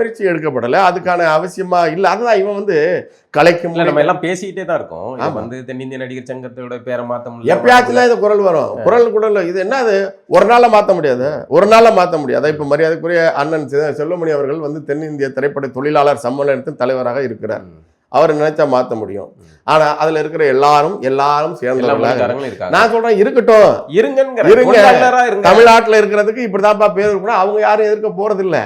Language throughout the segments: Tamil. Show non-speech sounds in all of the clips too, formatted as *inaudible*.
முயற்சி எடுக்கப்படலை. அதுக்கான அவசியமா இல்லை. அதுதான் இவன் வந்து கலைக்கும் நம்ம எல்லாம் பேசிக்கிட்டே தான் இருக்கோம். வந்து தென்னிந்திய நடிகர் சங்கத்தோட பேரை மாத்த முடியல. எப்பயாச்சும் இது குரல் வரும். குரல் குரல் இது என்ன அது ஒரு நாள்ல மாத்த முடியாது. ஒரு நாள்ல மாத்த முடியாது. இப்ப மரியாதைக்குரிய அண்ணன் செல்வமணி அவர்கள் வந்து தென்னிந்திய திரைப்பட தொழிலாளர் சம்மேளனத்தின் தலைவராக இருக்கிறார். அவர் நினைச்சா மாத்த முடியும். ஆனா அதுல இருக்கிற எல்லாரும் எல்லாரும் எல்லா சேர்ந்தவர்களாக நான் சொல்றேன் இருக்கட்டும். இருங்க. தமிழ்நாட்டுல இருக்கிறதுக்கு இப்படிதான்ப்பா பேர் இருக்கணும். அவங்க யாரும் எதிர்க்க போறது இல்ல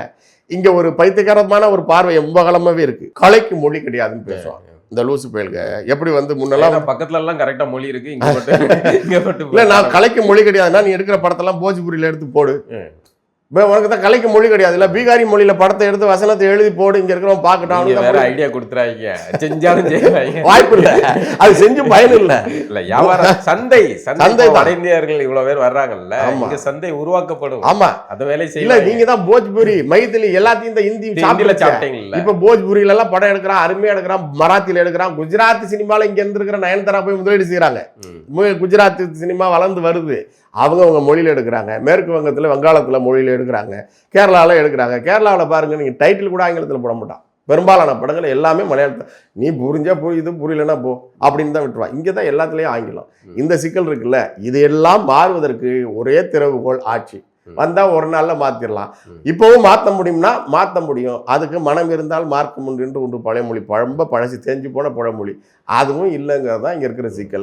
இங்க ஒரு பைத்தியகாரமான ஒரு பார்வை எம்பகலமாவே இருக்கு. கலைக்கு மொழி கிடையாதுன்னு பேசுவாங்க. இந்த லூசு பயல்க எப்படி வந்து முன்னெல்லாம் பக்கத்துல எல்லாம் கரெக்டா மொழி இருக்கு இங்க மட்டும் *laughs* இல்ல நான் கலைக்கு மொழி கிடையாதுன்னா நீ எடுக்கிற படத்தெல்லாம் போஜ்புரியில எடுத்து போடு. இப்ப உனக்கு தான் கலைக்கு மொழி கிடையாது. இல்ல பீகாரி மொழியில படத்தை எடுத்து வசனத்தை எழுதி போடு இங்க இருக்கிறவன் பார்க்கட்டும் வேற ஐடியா கொடுத்துறாங்க செஞ்சாலும் *laughs* வாய்ப்பு இல்ல. அது செஞ்சு பயன் இல்ல. இல்ல வியாபாரம் சந்தை சந்தை. வட இந்தியர்கள் இவ்வளவு பேர் வர்றாங்கல்ல. இங்க சந்தை உருவாக்கப்படும். ஆமா. அந்த வேலை இல்ல செய்யல நீங்க தான் போஜ்புரி மைதிலி எல்லாத்தையும் இந்த ஹிந்தி ஹிந்தில சாப்பிட்டு சாப்பிட்டீங்கல்ல. இப்ப போஜ்புரியில எல்லாம் படம் எடுக்கிறான் அருமையா எடுக்கிறான் மராத்தியில எடுக்கிறான். குஜராத் சினிமால இங்க இருந்திருக்கிற நயன்தாரா போய் முதலீடு. மு- குஜராத் சினிமா வளர்ந்து வருது. அவங்க அவங்க மொழியில எடுக்கிறாங்க. மேற்கு வங்கத்துல வங்காளத்துல மொழியில எடுக்கிறாங்க. கேரளால எடுக்கிறாங்க. கேரளாவில் பாருங்க நீங்க டைட்டில் கூட ஆங்கிலத்துல போட மாட்டான். பெரும்பாலான படங்கள் எல்லாமே மலையாளத்தில். நீ புரிஞ்சா புரியுது புரியலன்னா போ அப்படின்னு தான் விட்டுருவான். இங்கே தான் எல்லாத்துலேயும் ஆங்கிலம். இந்த சிக்கல் இருக்குல்ல இது எல்லாம் மாறுவதற்கு ஒரே திறவுகோல் ஆட்சி. ம். வந்தா ஒரு நாள்ல மாத்திரலாம். ம். இப்பவும் மாத்த முடியும்னா மாத்த முடியும். அதுக்கு மனம் இருந்தால் மார்க்கம் உண்டு என்று ஒன்று பழமொழி பழம்ப பழசு தேஞ்சு போன பழமொழி. அதுவும் இல்லைங்கிறது தான் இங்க இருக்கிற சிக்கல்.